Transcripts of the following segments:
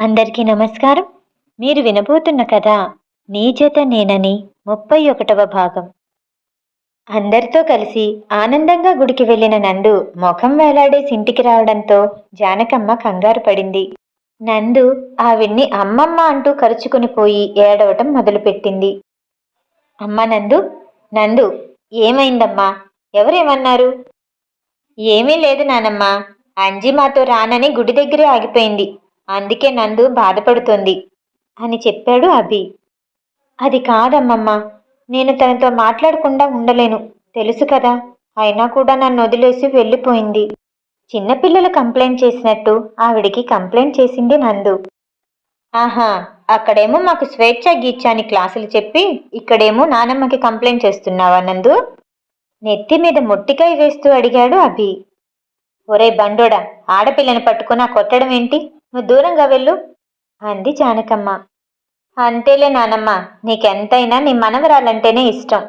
అందరికీ నమస్కారం. మీరు వినబోతున్న కథ నీ జత నేనని ముప్పై ఒకటవ భాగం. అందరితో కలిసి ఆనందంగా గుడికి వెళ్ళిన నందు ముఖం వేలాడేసి ఇంటికి రావడంతో జానకమ్మ కంగారు పడింది. నందు ఆవిడ్ని అమ్మమ్మ అంటూ కరుచుకుని పోయి ఏడవటం మొదలుపెట్టింది. అమ్మ నందు నందు ఏమైందమ్మా? ఎవరేమన్నారు? ఏమీ లేదు నానమ్మ. అంజి మాతో రానని గుడి దగ్గరే ఆగిపోయింది. అందుకే నందు బాధపడుతోంది అని చెప్పాడు అభి. అది కాదమ్మమ్మ నేను తనతో మాట్లాడకుండా ఉండలేను తెలుసు కదా అయినా కూడా నన్ను వదిలేసి వెళ్ళిపోయింది. చిన్నపిల్లలు కంప్లైంట్ చేసినట్టు ఆవిడికి కంప్లైంట్ చేసింది నందు. ఆహా అక్కడేమో మాకు స్వేచ్ఛ గీచ్చాని క్లాసులు చెప్పి ఇక్కడేమో నానమ్మకి కంప్లైంట్ చేస్తున్నావా నందు? నెత్తి మీద మొట్టికాయ వేస్తూ అడిగాడు అభి. ఒరే బండోడా ఆడపిల్లని పట్టుకుని ఆ కొట్టడం ఏంటి? నువ్వు దూరంగా వెళ్ళు అంది జానకమ్మ అంతేలే నానమ్మ నీకెంతైనా నీ మనవరాలంటేనే ఇష్టం.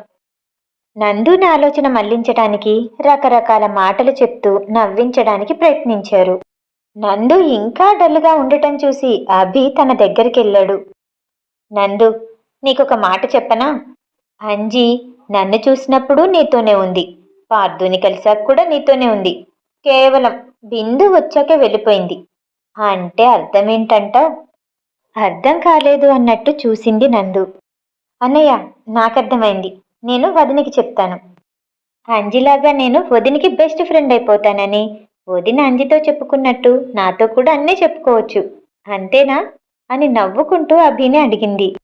నందు నా ఆలోచన మళ్ళించడానికి రకరకాల మాటలు చెప్తూ నవ్వించడానికి ప్రయత్నించారు. నందు ఇంకా డల్గా ఉండటం చూసి అభి తన దగ్గరికెళ్ళాడు. నందు నీకొక మాట చెప్పనా? అంజీ నన్ను చూసినప్పుడు నీతోనే ఉంది. పార్థుని కలిసాక కూడా నీతోనే ఉంది. కేవలం బిందు వచ్చాక వెళ్ళిపోయింది. అంటే అర్థమేంటంటావు అర్థం కాలేదు అన్నట్టు చూసింది నందు. అన్నయ్య నాకర్థమైంది. నేను వదినికి చెప్తాను. అంజిలాగా నేను వదినికి బెస్ట్ ఫ్రెండ్ అయిపోతానని. వదిన అంజితో చెప్పుకున్నట్టు నాతో కూడా అన్నీ చెప్పుకోవచ్చు. అంతేనా? అని నవ్వుకుంటూ అభిని అడిగింది.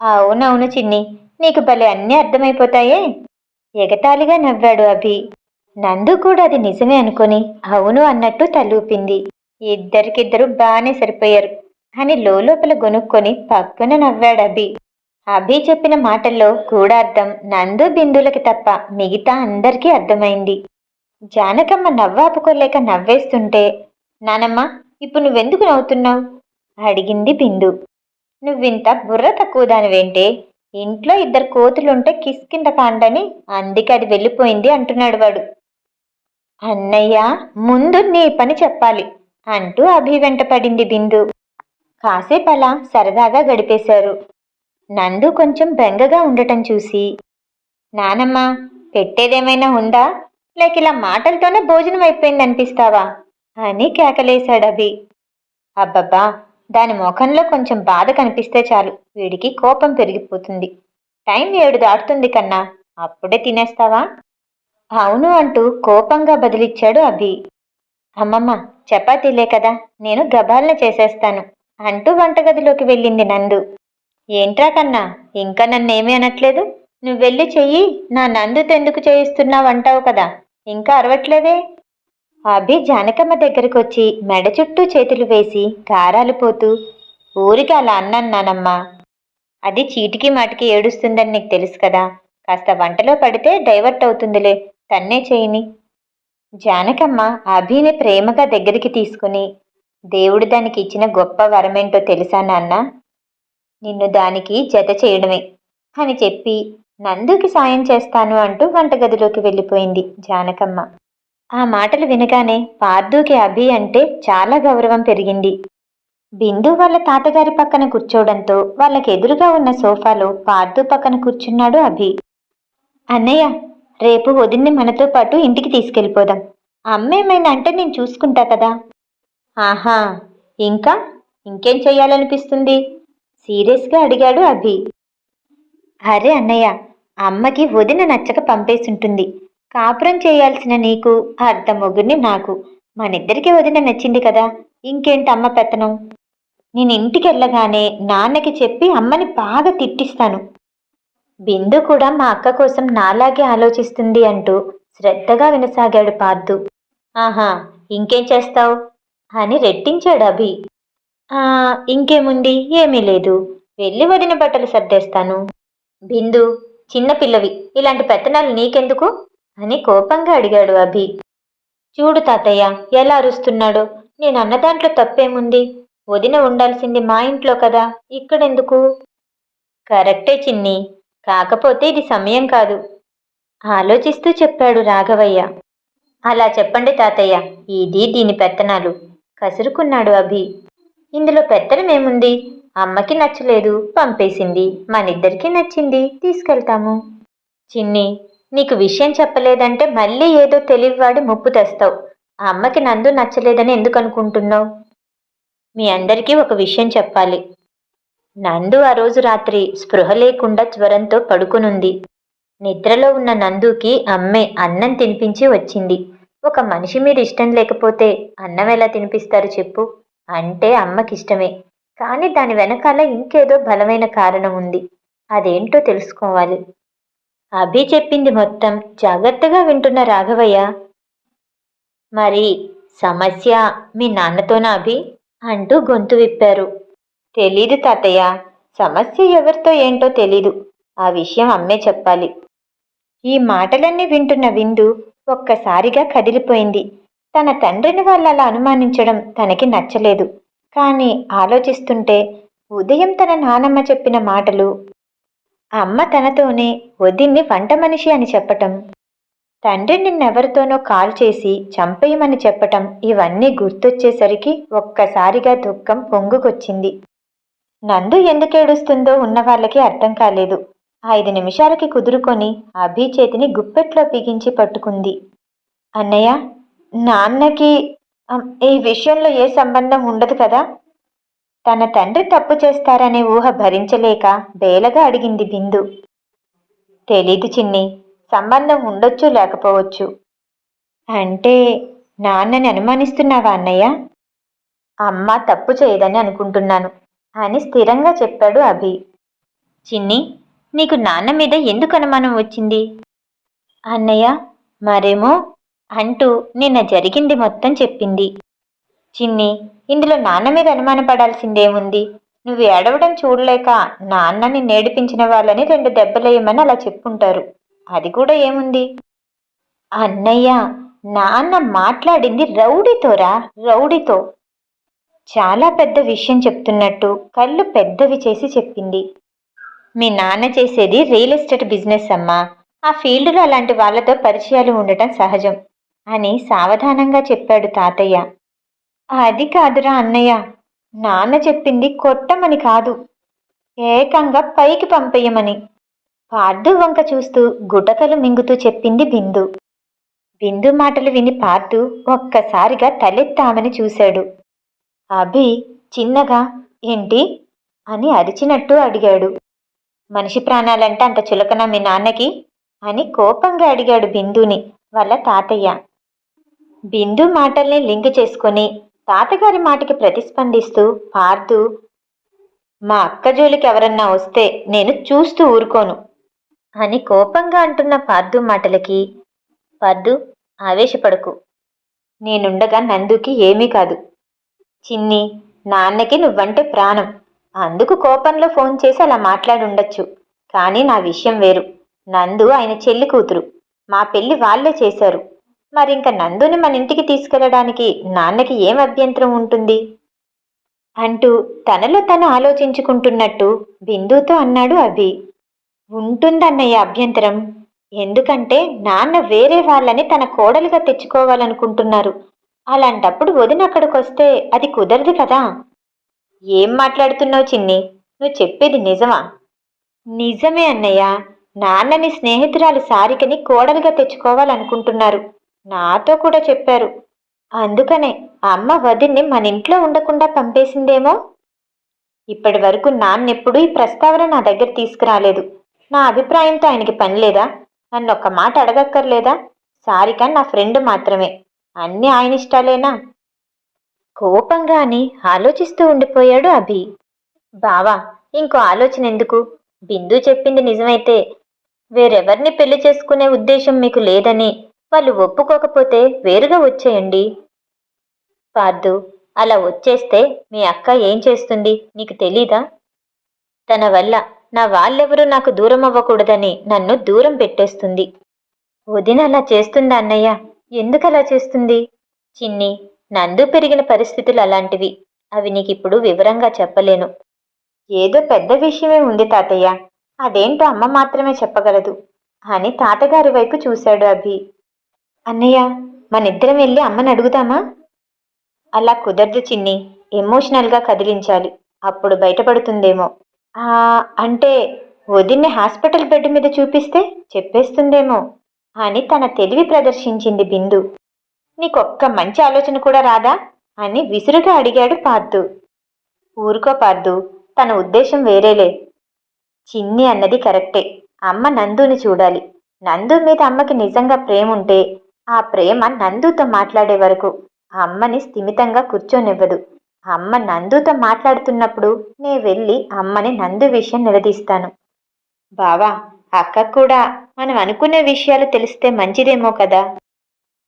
అవునవును చిన్ని నీకు భలే అన్నీ అర్థమైపోతాయే? ఎగతాళిగా నవ్వాడు అభి. నందు కూడా అది నిజమే అనుకొని అవును అన్నట్టు తలూపింది. ఇద్దరికిద్దరు బాగానే సరిపోయారు. అని లోపల గొనుక్కొని పక్కన నవ్వాడు అభి. అభి చెప్పిన మాటల్లో అర్థం నందు బిందులకి తప్ప మిగతా అందరికీ అర్థమైంది. జానకమ్మ నవ్వాపుకోలేక నవ్వేస్తుంటే నానమ్మ ఇప్పుడు నువ్వెందుకు నవ్వుతున్నావు? అడిగింది బిందు. నువ్వింత బుర్ర తక్కువ దానివేంటే ఇంట్లో ఇద్దరు కోతులుంటే కిస్కింద కాండని అందుకే అది వెళ్ళిపోయింది అంటున్నాడు వాడు. అన్నయ్య ముందు నీ పని చెప్పాలి. అంటూ అభి వెంట పడింది బిందు. కాసేపు అలా సరదాగా గడిపేశారు. నందు కొంచెం బెంగగా ఉండటం చూసి నానమ్మ పెట్టేదేమైనా ఉందా? లేక ఇలా మాటలతోనే భోజనం అయిపోయింది అనిపిస్తావా అని కేకలేశాడు అభి. అబ్బబ్బా దాని ముఖంలో కొంచెం బాధ కనిపిస్తే చాలు. వీడికి కోపం పెరిగిపోతుంది. టైం ఏడు దాటుతుంది కన్నా అప్పుడే తినేస్తావా? అవును అంటూ కోపంగా బదిలిచ్చాడు అభి. అమ్మమ్మ చపాతీలే కదా నేను గబాలన చేసేస్తాను అంటూ వంటగదిలోకి వెళ్ళింది నందు. ఏంట్రా కన్నా ఇంకా నన్నేమీ అనట్లేదు? నువ్వు వెళ్ళి చెయ్యి నా నందు తెందుకు చేయిస్తున్నావు అంటావు కదా ఇంకా అరవట్లేదే? అభి జానకమ్మ దగ్గరకు వచ్చి మెడ చుట్టూ చేతులు వేసి కారాలు పోతూ ఊరికి అలా అన్నానమ్మా అది చీటికి మాటికి ఏడుస్తుందని నీకు తెలుసు కదా కాస్త వంటలో పడితే డైవర్ట్ అవుతుందిలే తన్నే చేయని. జానకమ్మ అభిని ప్రేమగా దగ్గరికి తీసుకుని దేవుడు దానికి ఇచ్చిన గొప్ప వరమేంటో తెలుసా నాన్న? నిన్ను దానికి జత చేయడమే అని చెప్పి నందుకి సాయం చేస్తాను అంటూ వంటగదిలోకి వెళ్ళిపోయింది జానకమ్మ. ఆ మాటలు వినగానే పార్దుకి అభి అంటే చాలా గౌరవం పెరిగింది. బిందు వాళ్ళ తాతగారి పక్కన కూర్చోవడంతో వాళ్ళకి ఎదురుగా ఉన్న సోఫాలో పార్దు పక్కన కూర్చున్నాడు అభి. అన్నయ్య రేపు వదిన్ని మనతో పాటు ఇంటికి తీసుకెళ్ళిపోదాం. అమ్మ ఏమైనా అంటే నేను చూసుకుంటా కదా. ఆహా ఇంకా? ఇంకేం చెయ్యాలనిపిస్తుంది? సీరియస్గా అడిగాడు అభి. అరే అన్నయ్య అమ్మకి వదిన నచ్చక పంపేసుంటుంది. కాపురం చేయాల్సిన నీకు అర్ధ మొగుడిని నాకు. మనిద్దరికీ వదిన నచ్చింది కదా. ఇంకేంటి అమ్మ పెత్తనం? నేను ఇంటికి వెళ్ళగానే నాన్నకి చెప్పి అమ్మని బాగా తిట్టిస్తాను. బిందు కూడా మా అక్క కోసం నాలాగే ఆలోచిస్తుంది అంటూ శ్రద్ధగా వినసాగాడు పార్థు ఆహా ఇంకేం చేస్తావు? అని రెట్టించాడు అభి. "ఆ, ఇంకేముంది? ఏమీ లేదు. వెళ్ళి వదిన బట్టలు సర్దేస్తాను. బిందు చిన్నపిల్లవి ఇలాంటి పెత్తనాలు నీకెందుకు? అని కోపంగా అడిగాడు అభి. చూడు తాతయ్య ఎలా అరుస్తున్నాడో. నేను అన్న దాంట్లో తప్పేముంది? వదిన ఉండాల్సింది మా ఇంట్లో కదా ఇక్కడెందుకు? కరెక్టే చిన్ని. కాకపోతే ఇది సమయం కాదు. ఆలోచిస్తూ చెప్పాడు రాఘవయ్య. అలా చెప్పండి తాతయ్య ఇది దీని పెత్తనాలు. కసురుకున్నాడు అభి. ఇందులో పెత్తనమేముంది అమ్మకి నచ్చలేదు పంపేసింది. మనిద్దరికీ నచ్చింది తీసుకెళ్తాము. చిన్ని నీకు విషయం చెప్పలేదంటే మళ్ళీ ఏదో తెలివివాడి ముప్పు తెస్తావు. అమ్మకి నందు నచ్చలేదని ఎందుకు అనుకుంటున్నావు? మీ అందరికీ ఒక విషయం చెప్పాలి. నందు ఆ రోజు రాత్రి స్పృహ లేకుండా జ్వరంతో పడుకునుంది. నిద్రలో ఉన్న నందుకి అమ్మే అన్నం తినిపించి వచ్చింది. ఒక మనిషి మీద ఇష్టం లేకపోతే అన్నం ఎలా తినిపిస్తారు చెప్పు? అంటే అమ్మకిష్టమే. కానీ దాని వెనకాల ఇంకేదో బలమైన కారణం ఉంది. అదేంటో తెలుసుకోవాలి. అభి చెప్పింది మొత్తం జాగ్రత్తగా వింటున్న రాఘవయ్య. మరి సమస్య మీ నాన్నతోనా అభి? అంటూ గొంతు విప్పారు. తెలీదు తాతయ్య. సమస్య ఎవరితో ఏంటో తెలీదు. ఆ విషయం అమ్మే చెప్పాలి. ఈ మాటలన్నీ వింటున్న విందు ఒక్కసారిగా కదిలిపోయింది. తన తండ్రిని వాళ్ళు అలా అనుమానించడం తనకి నచ్చలేదు. కానీ ఆలోచిస్తుంటే ఉదయం తన నానమ్మ చెప్పిన మాటలు అమ్మ తనతోనే వదిన్ని వంట మనిషి అని చెప్పటం తండ్రి నిన్నెవరితోనో కాల్ చేసి చంపేయమని చెప్పటం ఇవన్నీ గుర్తొచ్చేసరికి ఒక్కసారిగా దుఃఖం పొంగుకొచ్చింది. నందు ఎందుకేడుస్తుందో ఉన్న వాళ్ళకి అర్థం కాలేదు. ఐదు నిమిషాలకి కుదురుకొని అభి చేతిని గుప్పెట్లో బిగించి పట్టుకుంది. అన్నయ్య నాన్నకి ఈ విషయంలో ఏ సంబంధం ఉండదు కదా? తన తండ్రి తప్పు చేస్తారనే ఊహ భరించలేక బేలగా అడిగింది బిందు. తెలీదు చిన్ని సంబంధం ఉండొచ్చు లేకపోవచ్చు. అంటే నాన్నని అనుమానిస్తున్నావా అన్నయ్య? అమ్మ తప్పు చేయదని అనుకుంటున్నాను. అని స్థిరంగా చెప్పాడు అభి. చిన్ని నీకు నాన్న మీద ఎందుకు అనుమానం వచ్చింది? అన్నయ్య మరేమో అంటూ నిన్న జరిగింది మొత్తం చెప్పింది. చిన్ని ఇందులో నాన్న మీద అనుమానపడాల్సిందేముంది? నువ్వు ఏడవడం చూడలేక నాన్నని నేడిపించిన వాళ్ళని రెండు దెబ్బలేయమని అలా చెప్పుంటారు. అది కూడా ఏముంది? అన్నయ్య నాన్న మాట్లాడింది రౌడీతోరా? రౌడీతో. చాలా పెద్ద విషయం చెప్తున్నట్టు కళ్ళు పెద్దవి చేసి చెప్పింది. మీ నాన్న చేసేది రియల్ ఎస్టేట్ బిజినెస్ అమ్మా. ఆ ఫీల్డ్లో అలాంటి వాళ్ళతో పరిచయాలు ఉండటం సహజం అని సావధానంగా చెప్పాడు తాతయ్య. అది కాదురా అన్నయ్య. నాన్న చెప్పింది కొట్టమని కాదు. ఏకంగా పైకి పంపేయమని పార్థు వంక చూస్తూ గుటకలు మింగుతూ చెప్పింది బిందు. బిందు మాటలు విని పార్థు ఒక్కసారిగా తలెత్తామని చూశాడు. అభి చిన్నగా ఏంటి? అని అరిచినట్టు అడిగాడు. మనిషి ప్రాణాలంటే అంత చులకన మీ నాన్నకి? అని కోపంగా అడిగాడు బిందుని వాళ్ళ తాతయ్య. బిందు మాటల్ని లింక్ చేసుకొని తాతగారి మాటకి ప్రతిస్పందిస్తూ పార్దు మా అక్క జోలికి ఎవరన్నా వస్తే నేను చూస్తూ ఊరుకోను అని కోపంగా అంటున్న పార్దు మాటలకి పార్దు ఆవేశపడకు. నేనుండగా నందుకి ఏమీ కాదు. చిన్ని నాన్నకి నువ్వంటే ప్రాణం. అందుకు కోపంలో ఫోన్ చేసి అలా మాట్లాడుండొచ్చు. కానీ నా విషయం వేరు. నందు ఆయన చెల్లి కూతురు. మా పెళ్ళి వాళ్ళే చేశారు. మరింక నందుని మన ఇంటికి తీసుకెళ్ళడానికి నాన్నకి ఏం అభ్యంతరం ఉంటుంది? అంటూ తనలో తను ఆలోచించుకుంటున్నట్టు బిందుతో అన్నాడు అభి. ఉంటుందన్నయ్య అభ్యంతరం. ఎందుకంటే నాన్న వేరే వాళ్ళని తన కోడలుగా తెచ్చుకోవాలనుకుంటున్నారు. అలాంటప్పుడు వదిన అక్కడికి వస్తే అది కుదరదు కదా. ఏం మాట్లాడుతున్నావు చిన్ని? నువ్వు చెప్పేది నిజమా? నిజమే అన్నయ్య. నాన్నని స్నేహితురాలు సారికని కోడలుగా తెచ్చుకోవాలనుకుంటున్నారు. నాతో కూడా చెప్పారు. అందుకనే అమ్మ వదిన్ని మన ఇంట్లో ఉండకుండా పంపేసిందేమో? ఇప్పటి వరకు నాన్నెప్పుడు ఈ ప్రస్తావన నా దగ్గర తీసుకురాలేదు. నా అభిప్రాయంతో ఆయనకి పని లేదా? నన్ను ఒక్క మాట అడగక్కర్లేదా? సారిక నా ఫ్రెండ్ మాత్రమే. అన్నీ ఆయన ఇష్టాలేనా? కోపంగా అని ఆలోచిస్తూ ఉండిపోయాడు అభి. బావా ఇంకో ఆలోచన ఎందుకు? బిందు చెప్పింది నిజమైతే వేరెవరిని పెళ్ళి చేసుకునే ఉద్దేశం మీకు లేదని వాళ్ళు ఒప్పుకోకపోతే వేరుగా వచ్చేయండి. పార్దు అలా వచ్చేస్తే మీ అక్క ఏం చేస్తుంది? నీకు తెలీదా? తన వల్ల నా వాళ్ళెవరూ నాకు దూరం అవ్వకూడదని నన్ను దూరం పెట్టేస్తుంది. వదిన అలా చేస్తుందా అన్నయ్య? ఎందుకలా చేస్తుంది? చిన్ని నందు పెరిగిన పరిస్థితులు అలాంటివి. అవి నీకిప్పుడు వివరంగా చెప్పలేను. ఏదో పెద్ద విషయమే ఉంది తాతయ్య. అదేంటో అమ్మ మాత్రమే చెప్పగలదు. అని తాతగారి వైపు చూశాడు అభి. అన్నయ్య మనిద్దరం వెళ్ళి అమ్మని అడుగుదామా? అలా కుదరదు చిన్ని. ఎమోషనల్గా కదిలించాలి. అప్పుడు బయటపడుతుందేమో. ఆ, అంటే వదిన్ని హాస్పిటల్ బెడ్ మీద చూపిస్తే చెప్పేస్తుందేమో. అని తన తెలివి ప్రదర్శించింది బిందు. నీకొక్క మంచి ఆలోచన కూడా రాదా? అని విసురుగా అడిగాడు పార్దు. ఊరుకో పార్దు తన ఉద్దేశం వేరేలే. చిన్ని అన్నది కరెక్టే. అమ్మ నందుని చూడాలి. నందు మీద అమ్మకి నిజంగా ప్రేమ ఉంటే ఆ ప్రేమ నందుతో మాట్లాడే వరకు అమ్మని స్థిమితంగా కూర్చోనివ్వదు. అమ్మ నందుతో మాట్లాడుతున్నప్పుడు నే వెళ్ళి అమ్మని నందు విషయం నిలదీస్తాను. బావా అక్క కూడా మనం అనుకునే విషయాలు తెలిస్తే మంచిదేమో కదా?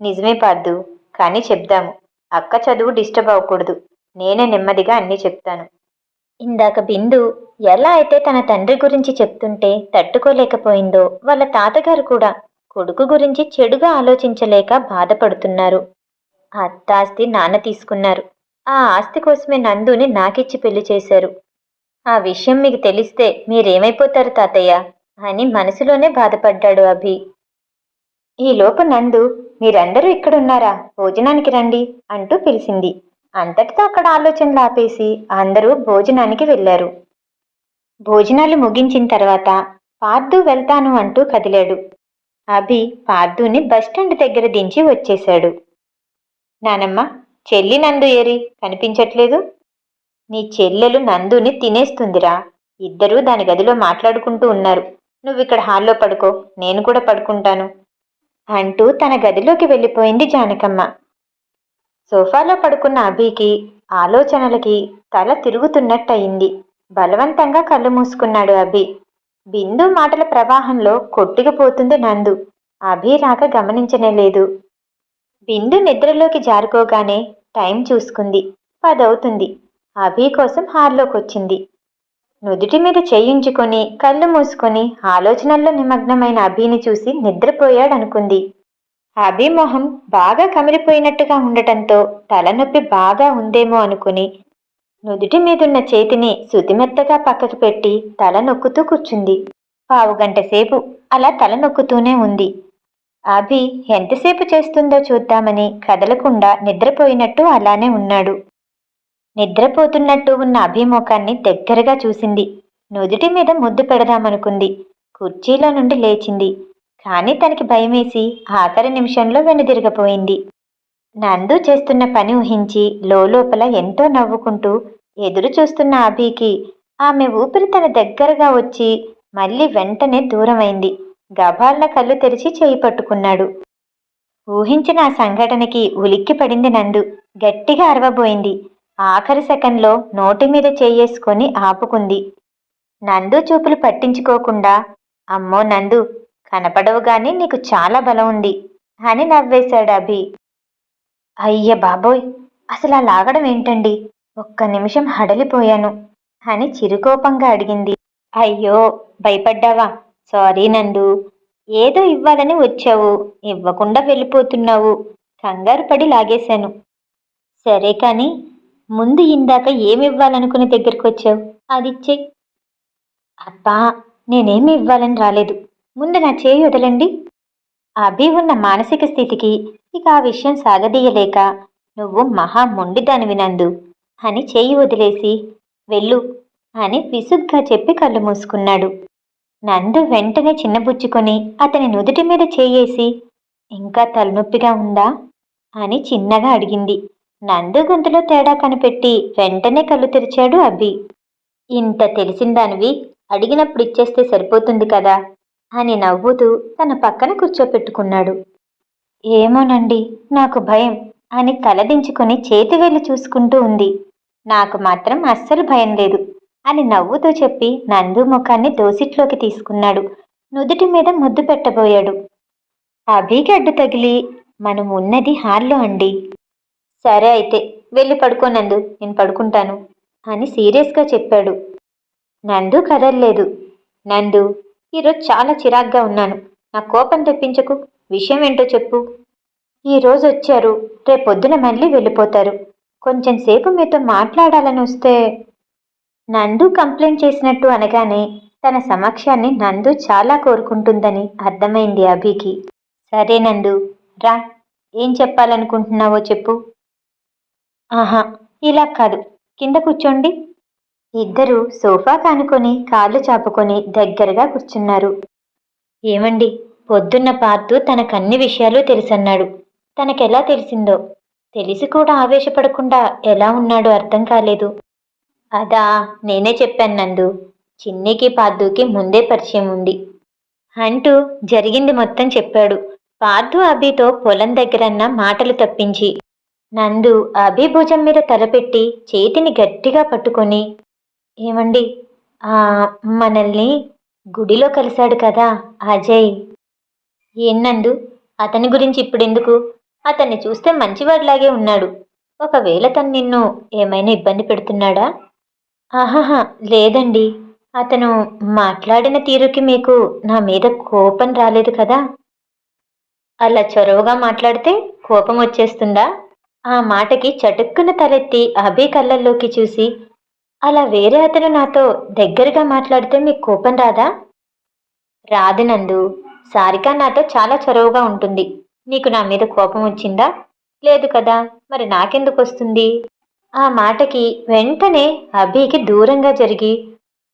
నిజమే పార్దు. కానీ చెప్దాము. అక్క చదువు డిస్టర్బ్ అవ్వకూడదు. నేనే నెమ్మదిగా అన్నీ చెప్తాను. ఇందాక బిందు ఎలా అయితే తన తండ్రి గురించి చెప్తుంటే తట్టుకోలేకపోయిందో వాళ్ళ తాతగారు కూడా కొడుకు గురించి చెడుగా ఆలోచించలేక బాధపడుతున్నారు. అత్తాస్తి నాన్న తీసుకున్నారు. ఆ ఆస్తి కోసమే నందుని నాకిచ్చి పెళ్ళి చేశారు. ఆ విషయం మీకు తెలిస్తే మీరేమైపోతారు తాతయ్య? అని మనసులోనే బాధపడ్డాడు అభి. ఈలోపు నందు మీరందరూ ఇక్కడున్నారా? భోజనానికి రండి అంటూ పిలిచింది. అంతటితో అక్కడ ఆలోచనలు ఆపేసి అందరూ భోజనానికి వెళ్ళారు. భోజనాలు ముగించిన తర్వాత పార్థు వెళ్తాను అంటూ కదిలాడు. అభి పార్థుని బస్టాండ్ దగ్గర దించి వచ్చేశాడు. నానమ్మ చెల్లి నందు ఏరి కనిపించట్లేదు? నీ చెల్లెలు నందుని తినేస్తుందిరా. ఇద్దరూ దాని గదిలో మాట్లాడుకుంటూ ఉన్నారు. నువ్వు ఇక్కడ హాల్లో పడుకో నేను కూడా పడుకుంటాను అంటూ తన గదిలోకి వెళ్ళిపోయింది జానకమ్మ. సోఫాలో పడుకున్న అభికి ఆలోచనలకి తల తిరుగుతున్నట్టయింది. బలవంతంగా కళ్ళు మూసుకున్నాడు అభి. బిందు మాటల ప్రవాహంలో కొట్టుకుపోతుంది నందు. అభి రాక గమనించనే లేదు. బిందు నిద్రలోకి జారుకోగానే టైం చూసుకుంది. పదవుతుంది. అభి కోసం హాల్లోకొచ్చింది. నుదుటి మీద చేయించుకొని కళ్ళు మూసుకొని ఆలోచనల్లో నిమగ్నమైన అభిని చూసి నిద్రపోయాడనుకుంది. అభి మొహం బాగా కమిలిపోయినట్టుగా ఉండటంతో తలనొప్పి బాగా ఉందేమో అనుకుని నుదుటి మీదున్న చేతిని శుతిమెత్తగా పక్కకు పెట్టి తల నొక్కుతూ కూర్చుంది. పావుగంట సేపు అలా తల నొక్కుతూనే ఉంది. అభి ఎంతసేపు చేస్తుందో చూద్దామని కదలకుండా నిద్రపోయినట్టు అలానే ఉన్నాడు. నిద్రపోతున్నట్టు ఉన్న అభిముఖాన్ని దగ్గరగా చూసింది. నుదుటి మీద ముద్దు పెడదామనుకుంది. కుర్చీలో నుండి లేచింది. కానీ తనకి భయమేసి ఆఖరి నిమిషంలో వెనుదిరగపోయింది. నందు చేస్తున్న పని ఊహించి లోపల ఎంతో నవ్వుకుంటూ ఎదురు చూస్తున్న అభికి ఆమె ఊపిరి తన దగ్గరగా వచ్చి మళ్ళీ వెంటనే దూరమైంది. గబాల్న కళ్ళు తెరిచి చేయి పట్టుకున్నాడు. ఊహించిన ఆ సంఘటనకి ఉలిక్కి పడింది నందు. గట్టిగా అరవబోయింది. ఆఖరి సెకండ్లో నోటి మీద చేయేసుకొని ఆపుకుంది. నందు చూపులు పట్టించుకోకుండా అమ్మో నందు కనపడవు గాని నీకు చాలా బలం ఉంది అని నవ్వేశాడు అభి. అయ్య బాబోయ్ అసలు ఆ లాగడం ఏంటండి? ఒక్క నిమిషం హడలిపోయాను అని చిరుకోపంగా అడిగింది. అయ్యో భయపడ్డావా? సారీ నందు ఏదో ఇవ్వాలని వచ్చావు ఇవ్వకుండా వెళ్ళిపోతున్నావు కంగారు పడి లాగేశాను. సరే కానీ ముందు ఇందాక ఏమి ఇవ్వాలనుకుని దగ్గరికి వచ్చావు? అది ఇచ్చే. అబ్బా నేనేమి ఇవ్వాలని రాలేదు. ముందు నా చేయి వదలండి. అభి ఉన్న మానసిక స్థితికి ఇక ఆ విషయం సాగదీయలేక నువ్వు మహా మొండిదాని నందు అని చేయి వదిలేసి వెళ్ళు అని విసుగ్గా చెప్పి కళ్ళు మూసుకున్నాడు. నందు వెంటనే చిన్నబుచ్చుకొని అతని నుదుటి మీద చేయేసి ఇంకా తలనొప్పిగా ఉందా? అని చిన్నగా అడిగింది. నందు గొంతులో తేడా కనిపెట్టి వెంటనే కళ్ళు తెరిచాడు అభి. ఇంత తెలిసిన దానివి అడిగినప్పుడు ఇచ్చేస్తే సరిపోతుంది కదా అని నవ్వుతూ తన పక్కన కూర్చోపెట్టుకున్నాడు. ఏమోనండి నాకు భయం అని తలదించుకొని చేతి వెళ్ళి చూసుకుంటూ ఉంది. నాకు మాత్రం అస్సలు భయం లేదు అని నవ్వుతూ చెప్పి నందు ముఖాన్ని దోసిట్లోకి తీసుకున్నాడు. నుదుటి మీద ముద్దు పెట్టబోయాడు. అభికి అడ్డు తగిలి మనం ఉన్నది హాల్లో అండి. సరే అయితే వెళ్ళి పడుకో నందు నేను పడుకుంటాను అని సీరియస్గా చెప్పాడు. నందు కదల్లేదు. నందు ఈరోజు చాలా చిరాగ్గా ఉన్నాను. నా కోపం తెప్పించకు. విషయం ఏంటో చెప్పు. ఈరోజు వచ్చారు. రేపొద్దున మళ్ళీ వెళ్ళిపోతారు. కొంచెం సేపు మీతో మాట్లాడాలని వస్తే నందు కంప్లైంట్ చేసినట్టు అనగానే తన సమక్షాన్ని నందు చాలా కోరుకుంటుందని అర్థమైంది అభికి. సరే నందు రా. ఏం చెప్పాలనుకుంటున్నావో చెప్పు. ఆహా ఇలా కాదు. కింద కూర్చోండి. ఇద్దరు సోఫా కానుకొని కాళ్ళు చాపుకొని దగ్గరగా కూర్చున్నారు. ఏమండి పొద్దున్న పార్థు తనకన్ని విషయాలు తెలుసన్నాడు. తనకెలా తెలిసిందో? తెలిసి కూడా ఆవేశపడకుండా ఎలా ఉన్నాడో అర్థం కాలేదు. అదా నేనే చెప్పాను నందు. చిన్నికి పార్థుకి ముందే పరిచయం ఉంది. అంటూ జరిగింది మొత్తం చెప్పాడు. పార్థు అభితో పొలం దగ్గరన్న మాటలు తప్పించి నందు అభి భుజం మీద తలపెట్టి చేతిని గట్టిగా పట్టుకొని ఏమండి? ఆ మనల్ని గుడిలో కలిశాడు కదా అజయ్. ఏం నందు? అతని గురించి ఇప్పుడెందుకు? అతన్ని చూస్తే మంచివాడిలాగే ఉన్నాడు. ఒకవేళ తను నిన్ను ఏమైనా ఇబ్బంది పెడుతున్నాడా? ఆహాహా లేదండి. అతను మాట్లాడిన తీరుకి మీకు నా మీద కోపం రాలేదు కదా. అలా చొరవగా మాట్లాడితే కోపం వచ్చేస్తుందా? ఆ మాటకి చటుక్కున తలెత్తి అభి కళ్ళల్లోకి చూసి అలా వేరే అతను నాతో దగ్గరగా మాట్లాడితే మీకు కోపం రాదా? రాదు నందు. సారిక నాతో చాలా చొరవగా ఉంటుంది. నీకు నా మీద కోపం వచ్చిందా? లేదు కదా. మరి నాకెందుకు వస్తుంది? ఆ మాటకి వెంటనే అభికి దూరంగా జరిగి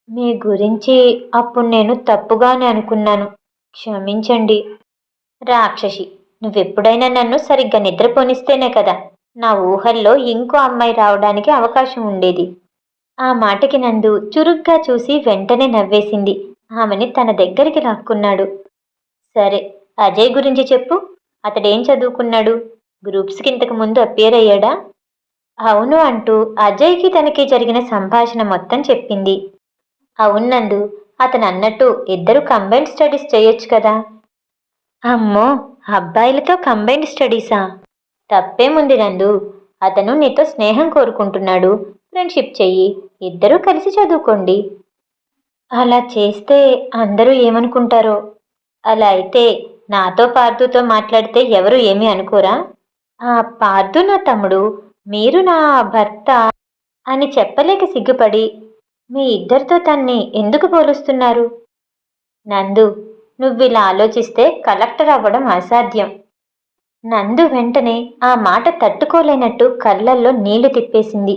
మీ గురించి అప్పుడు నేను తప్పుగానే అనుకున్నాను. క్షమించండి. రాక్షసి నువ్వెప్పుడైనా నన్ను సరిగ్గా నిద్రపోనిస్తేనే కదా. నా ఊహల్లో ఇంకో అమ్మాయి రావడానికి అవకాశం ఉండేది. ఆ మాటకి నందు చురుగ్గా చూసి వెంటనే నవ్వేసింది. ఆమెని తన దగ్గరికి లాక్కున్నాడు. సరే అజయ్ గురించి చెప్పు. అతడేం చదువుకున్నాడు? గ్రూప్స్కి ఇంతకు ముందు అప్పేర్ అయ్యాడా? అవును అంటూ అజయ్కి తనకి జరిగిన సంభాషణ మొత్తం చెప్పింది. అవునందు అతను అన్నట్టు ఇద్దరు కంబైన్డ్ స్టడీస్ చేయొచ్చు కదా? అమ్మో అబ్బాయిలతో కంబైన్డ్ స్టడీసా? తప్పేముంది నందు అతను నీతో స్నేహం కోరుకుంటున్నాడు. ఫ్రెండ్షిప్ చెయ్యి. ఇద్దరూ కలిసి చదువుకోండి. అలా చేస్తే అందరూ ఏమనుకుంటారో? అలా అయితే నాతో పార్థుతో మాట్లాడితే ఎవరు ఏమీ అనుకోరా? ఆ పార్థు నా తమ్ముడు. మీరు నా భర్త అని చెప్పలేక సిగ్గుపడి మీ ఇద్దరితో తన్ని ఎందుకు పోలుస్తున్నారు? నందు నువ్విలా ఆలోచిస్తే కలెక్టర్ అవ్వడం అసాధ్యం. నందు వెంటనే ఆ మాట తట్టుకోలేనట్టు కళ్ళల్లో నీళ్ళు తిప్పేసింది.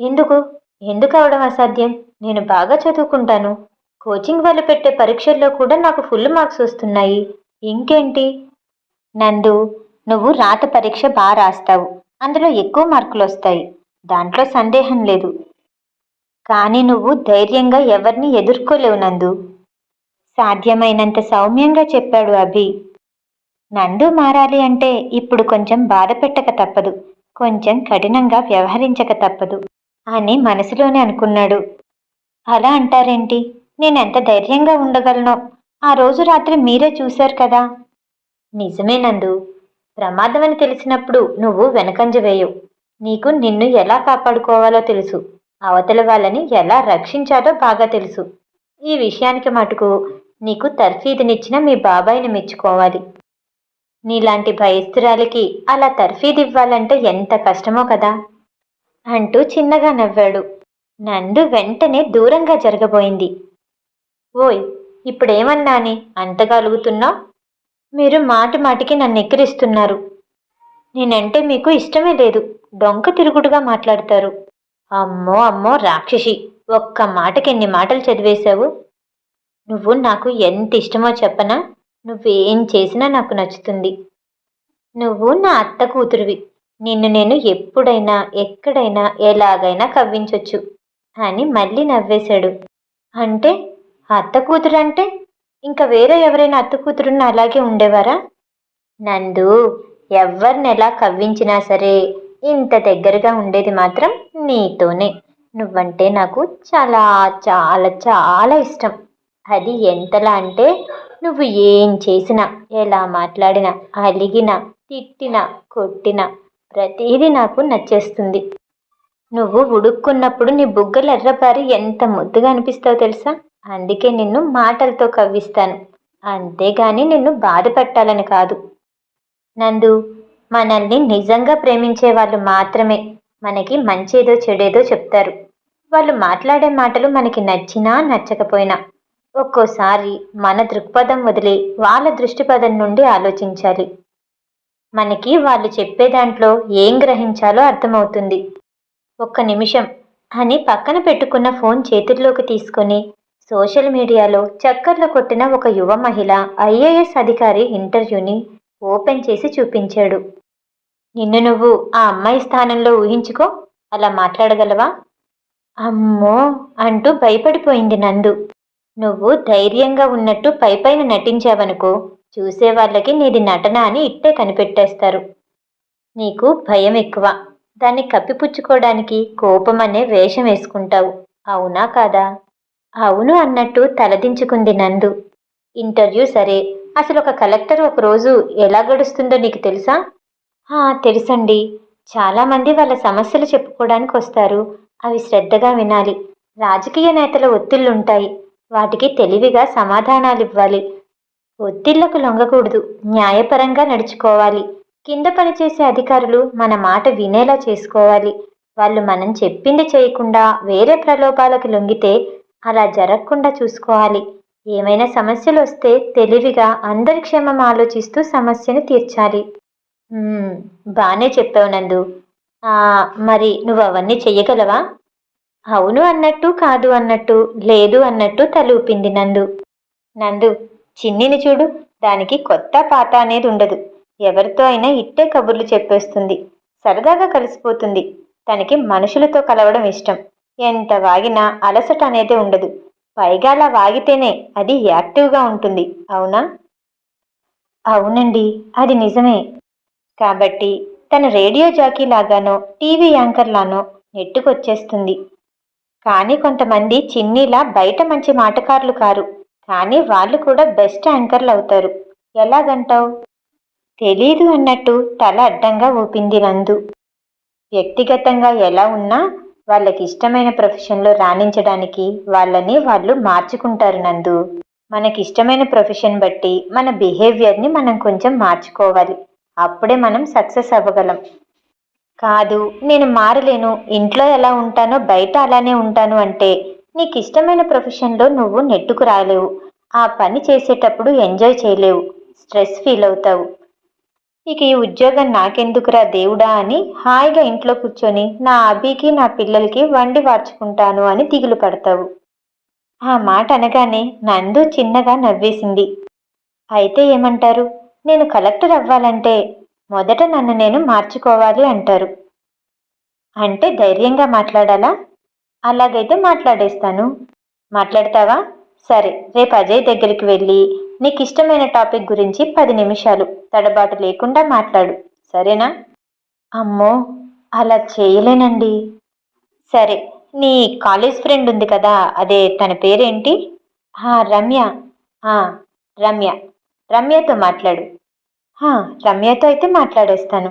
ఎందుకు? ఎందుకు అవడం అసాధ్యం? నేను బాగా చదువుకుంటాను. కోచింగ్ వాళ్ళు పెట్టే పరీక్షల్లో కూడా నాకు ఫుల్ మార్క్స్ వస్తున్నాయి. ఇంకేంటి? నందు నువ్వు రాత పరీక్ష బాగా రాస్తావు. అందులో ఎక్కువ మార్కులు వస్తాయి. దాంట్లో సందేహం లేదు. కానీ నువ్వు ధైర్యంగా ఎవరిని ఎదుర్కోలేవు నందు. సాధ్యమైనంత సౌమ్యంగా చెప్పాడు అభి. నందు మారాలి అంటే ఇప్పుడు కొంచెం బాధ పెట్టక తప్పదు. కొంచెం కఠినంగా వ్యవహరించక తప్పదు అని మనసులోనే అనుకున్నాడు. అలా అంటారేంటి? నేనెంత ధైర్యంగా ఉండగలనో? ఆ రోజు రాత్రి మీరే చూశారు కదా? నిజమే నందు. ప్రమాదం అని తెలిసినప్పుడు నువ్వు వెనకంజ వేయు. నీకు నిన్ను ఎలా కాపాడుకోవాలో తెలుసు. అవతల వాళ్ళని ఎలా రక్షించాలో బాగా తెలుసు. ఈ విషయానికి మటుకు నీకు తర్ఫీదునిచ్చిన మీ బాబాయిని మెచ్చుకోవాలి. నీలాంటి భయస్థురాలికి అలా తర్ఫీదివ్వాలంటే ఎంత కష్టమో కదా? అంటూ చిన్నగా నవ్వాడు. నందు వెంటనే దూరంగా జరగబోయింది. ఓయ్ ఇప్పుడేమన్నాని? అంతగా అలుగుతున్నావు మీరు మాటి మాటికి నన్ను ఎక్కిరిస్తున్నారు. నేనంటే మీకు ఇష్టమే లేదు. డొంక తిరుగుడుగా మాట్లాడతారు. అమ్మో అమ్మో రాక్షసి! ఒక్క మాటకి ఎన్ని మాటలు చదివేశావు? నువ్వు నాకు ఎంత ఇష్టమో చెప్పనా? నువ్వేం చేసినా నాకు నచ్చుతుంది. నువ్వు నా అత్త కూతురువి. నిన్ను నేను ఎప్పుడైనా ఎక్కడైనా ఎలాగైనా కవ్వించొచ్చు. అని మళ్ళీ నవ్వేశాడు. అంటే? అత్త కూతురు అంటే ఇంకా వేరే ఎవరైనా అత్త కూతురున్న అలాగే ఉండేవారా? నందు ఎవరిని ఎలా కవ్వించినా సరే ఇంత దగ్గరగా ఉండేది మాత్రం నీతోనే. నువ్వంటే నాకు చాలా చాలా చాలా ఇష్టం. అది ఎంతలా అంటే నువ్వు ఏం చేసినా ఎలా మాట్లాడినా అలిగినా తిట్టినా కొట్టినా ప్రతిదీ నాకు నచ్చేస్తుంది. నువ్వు ఉడుక్కున్నప్పుడు నీ బుగ్గలు ఎర్రబారి ఎంత ముద్దుగా అనిపిస్తావు తెలుసా? అందుకే నిన్ను మాటలతో కవ్విస్తాను. అంతేగాని నిన్ను బాధ పెట్టాలని కాదు. నందు మనల్ని నిజంగా ప్రేమించే వాళ్ళు మాత్రమే. మనకి మంచేదో చెడేదో చెప్తారు. వాళ్ళు మాట్లాడే మాటలు మనకి నచ్చినా నచ్చకపోయినా. ఒక్కోసారి మన దృక్పథం వదిలి వాళ్ళ దృష్టిపథం నుండి ఆలోచించాలి. మనకి వాళ్ళు చెప్పే దాంట్లో ఏం గ్రహించాలో అర్థమవుతుంది. ఒక్క నిమిషం అని పక్కన పెట్టుకున్న ఫోన్ చేతుల్లోకి తీసుకొని సోషల్ మీడియాలో చక్కర్లు కొట్టిన ఒక యువ మహిళ ఐఏఎస్ అధికారి ఇంటర్వ్యూని ఓపెన్ చేసి చూపించాడు. నిన్ను నువ్వు ఆ అమ్మాయి స్థానంలో ఊహించుకో అలా మాట్లాడగలవా? అమ్మో! అంటూ భయపడిపోయింది నందు. నువ్వు ధైర్యంగా ఉన్నట్టు పైపైన నటించావనుకో చూసే వాళ్ళకి నీది నటన అని ఇట్టే కనిపెట్టేస్తారు. నీకు భయం ఎక్కువ. దాన్ని కప్పిపుచ్చుకోవడానికి కోపం అనే వేషం వేసుకుంటావు. అవునా కాదా? అవును అన్నట్టు తలదించుకుంది నందు. ఇంటర్వ్యూ సరే. అసలు ఒక కలెక్టర్ ఒక రోజు ఎలా గడుస్తుందో నీకు తెలుసా? తెలుసండి. చాలామంది వాళ్ళ సమస్యలు చెప్పుకోవడానికి వస్తారు అవి శ్రద్ధగా వినాలి. రాజకీయ నేతల ఒత్తిళ్ళుంటాయి. వాటికి తెలివిగా సమాధానాలు ఇవ్వాలి ఒత్తిళ్ళకు లొంగకూడదు. న్యాయపరంగా నడుచుకోవాలి. కింద పనిచేసే అధికారులు మన మాట వినేలా చేసుకోవాలి. వాళ్ళు మనం చెప్పింది చేయకుండా వేరే ప్రలోభాలకు లొంగితే అలా జరగకుండా చూసుకోవాలి. ఏమైనా సమస్యలు వస్తే తెలివిగా అందరి క్షేమం ఆలోచిస్తూ సమస్యను తీర్చాలి. బాగానే చెప్పావు నందు. మరి నువ్వు అవన్నీ చెయ్యగలవా? అవును అన్నట్టు కాదు అన్నట్టు లేదు అన్నట్టు తలూపింది నందు. నందు చిన్నిని చూడు దానికి కొత్త పాత అనేది ఉండదు. ఎవరితో అయినా ఇట్టే కబుర్లు చెప్పేస్తుంది. సరదాగా కలిసిపోతుంది. తనకి మనుషులతో కలవడం ఇష్టం. ఎంత వాగినా అలసట అనేది ఉండదు. పైగా అలా వాగితేనే అది యాక్టివ్గా ఉంటుంది. అవునా? అవునండి అది నిజమే. కాబట్టి తన రేడియో జాకీ లాగానో టీవీ యాంకర్లానో నెట్టుకొచ్చేస్తుంది. కానీ కొంతమంది చిన్నీలా బయట మంచి మాటకారులు కారు. కానీ వాళ్ళు కూడా బెస్ట్ యాంకర్లు అవుతారు. ఎలాగంటావు? తెలీదు అన్నట్టు తల అడ్డంగా ఊపింది నందు. వ్యక్తిగతంగా ఎలా ఉన్నా వాళ్ళకి ఇష్టమైన ప్రొఫెషన్లో రాణించడానికి వాళ్ళని వాళ్ళు మార్చుకుంటారు నందు. మనకి ఇష్టమైన ప్రొఫెషన్ బట్టి మన బిహేవియర్ని మనం కొంచెం మార్చుకోవాలి. అప్పుడే మనం సక్సెస్ అవ్వగలం. కాదు నేను మారలేను. ఇంట్లో ఎలా ఉంటానో బయట అలానే ఉంటాను అంటే నీకు ఇష్టమైన ప్రొఫెషన్లో నువ్వు నెట్టుకు రాలేవు. ఆ పని చేసేటప్పుడు ఎంజాయ్ చేయలేవు. స్ట్రెస్ ఫీల్ అవుతావు. ఇక ఈ ఉద్యోగం నాకెందుకురా దేవుడా అని హాయిగా ఇంట్లో కూర్చొని నా అభికి నా పిల్లలకి వండి వార్చుకుంటాను అని దిగులు పడతావు. ఆ మాట అనగానే నందు చిన్నగా నవ్వేసింది. అయితే ఏమంటారు? నేను కలెక్టర్ అవ్వాలంటే మొదట నన్ను నేను మార్చుకోవాలి అంటారు. అంటే ధైర్యంగా మాట్లాడాలా? అలాగైతే మాట్లాడేస్తాను. మాట్లాడతావా? సరే రేపు అజయ్ దగ్గరికి వెళ్ళి నీకు ఇష్టమైన టాపిక్ గురించి పది నిమిషాలు తడబాటు లేకుండా మాట్లాడు. సరేనా? అమ్మో అలా చేయలేనండి. సరే నీ కాలేజ్ ఫ్రెండ్ ఉంది కదా అదే తన పేరేంటి? రమ్య. రమ్య. రమ్యతో మాట్లాడు. రమ్యతో అయితే మాట్లాడేస్తాను.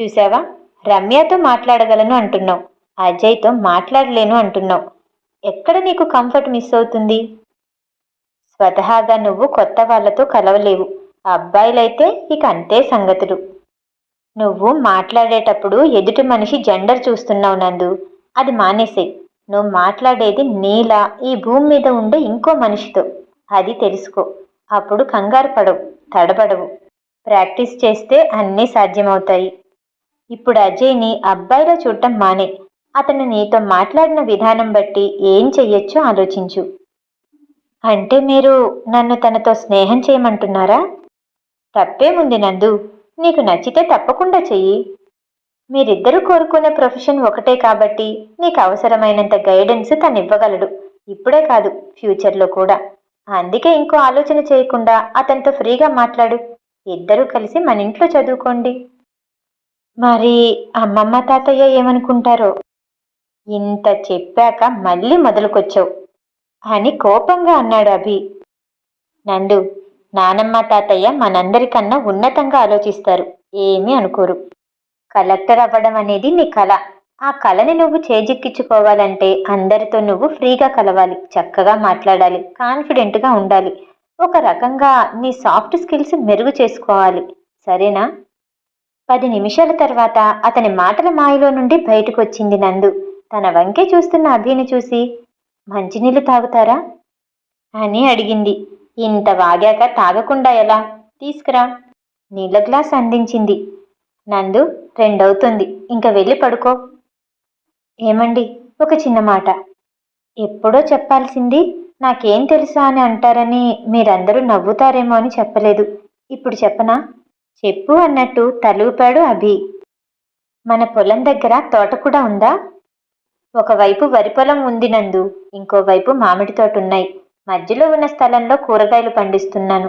చూసావా? రమ్యతో మాట్లాడగలను అంటున్నావు. అజయ్తో మాట్లాడలేను అంటున్నావు. ఎక్కడ నీకు కంఫర్ట్ మిస్ అవుతుంది? స్వతహాగా నువ్వు కొత్త వాళ్ళతో కలవలేవు. అబ్బాయిలైతే ఇక అంతే సంగతులు. నువ్వు మాట్లాడేటప్పుడు ఎదుటి మనిషి జెండర్ చూస్తున్నావు నందు. అది మానేసేయ్ నువ్వు మాట్లాడేది నీలా ఈ భూమి మీద ఉండే ఇంకో మనిషితో. అది తెలుసుకో. అప్పుడు కంగారు పడవు తడబడవు. ప్రాక్టీస్ చేస్తే అన్నీ సాధ్యమవుతాయి. ఇప్పుడు అజయ్ని అబ్బాయిలో చూడటం మానే. అతను నీతో మాట్లాడిన విధానం బట్టి ఏం చెయ్యొచ్చో ఆలోచించు. అంటే మీరు నన్ను తనతో స్నేహం చేయమంటున్నారా? తప్పేముంది నందు. నీకు నచ్చితే తప్పకుండా చెయ్యి. మీరిద్దరూ కోరుకునే ప్రొఫెషన్ ఒకటే కాబట్టి నీకు అవసరమైనంత గైడెన్స్ తను ఇవ్వగలడు ఇప్పుడే కాదు ఫ్యూచర్లో కూడా. అందుకే ఇంకో ఆలోచన చేయకుండా అతనితో ఫ్రీగా మాట్లాడు. ఇద్దరూ కలిసి మన ఇంట్లో చదువుకోండి. మరి అమ్మమ్మ తాతయ్య ఏమనుకుంటారో? ఇంత చెప్పాక మళ్ళీ మొదలుకొచ్చావు. అని కోపంగా అన్నాడు అభి. నందు నానమ్మ తాతయ్య మనందరికన్నా ఉన్నతంగా ఆలోచిస్తారు. ఏమీ అనుకోరు. కలెక్టర్ అవ్వడం అనేది నీ కళ ఆ కళని నువ్వు చేజిక్కించుకోవాలంటే అందరితో నువ్వు ఫ్రీగా కలవాలి చక్కగా మాట్లాడాలి కాన్ఫిడెంట్గా ఉండాలి. ఒక రకంగా నీ సాఫ్ట్ స్కిల్స్ మెరుగు చేసుకోవాలి. సరేనా? పది నిమిషాల తర్వాత అతని మాటల మాయలో నుండి బయటకు వచ్చింది నందు. తన వంకే చూస్తున్న అభిని చూసి మంచినీళ్ళు తాగుతారా? అని అడిగింది. ఇంత వాగాక తాగకుండా ఎలా? తీసుకురా. నీళ్ళ గ్లాస్ అందించింది. నందు రెండవుతుంది. ఇంక వెళ్ళి పడుకో. ఏమండి? ఒక చిన్న మాట. ఎప్పుడో చెప్పాల్సింది నాకేం తెలుసా అని అంటారని మీరందరూ నవ్వుతారేమో అని చెప్పలేదు. ఇప్పుడు చెప్పనా? చెప్పు అన్నట్టు తలూపాడు అభి. మన పొలం దగ్గర తోట కూడా ఉందా? ఒకవైపు వరి పొలం ఉంది నందు ఇంకోవైపు మామిడి తోట ఉన్నాయి మధ్యలో ఉన్న స్థలంలో కూరగాయలు పండిస్తున్నాను.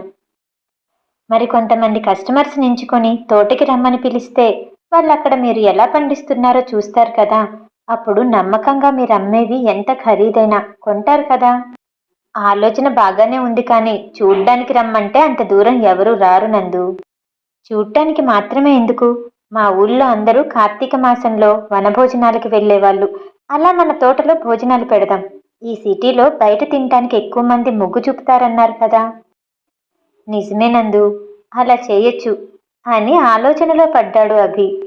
మరి కొంతమంది కస్టమర్స్ నించుకొని తోటకి రమ్మని పిలిస్తే వాళ్ళు అక్కడ మీరు ఎలా పండిస్తున్నారో చూస్తారు కదా. అప్పుడు నమ్మకంగా మీరు అమ్మేవి ఎంత ఖరీదైనా కొంటారు కదా. ఆలోచన బాగానే ఉంది కానీ చూడ్డానికి రమ్మంటే అంత దూరం ఎవరూ రారు నందు. చూడటానికి మాత్రమే ఎందుకు? మా ఊళ్ళో అందరూ కార్తీక మాసంలో వనభోజనాలకి వెళ్ళేవాళ్ళు. అలా మన తోటలో భోజనాలు పెడదాం. ఈ సిటీలో బయట తినటానికి ఎక్కువ మంది మొగ్గు చూపుతారన్నారు కదా. నిజమే నందు. అలా చేయొచ్చు. అని ఆలోచనలో పడ్డాడు అభి.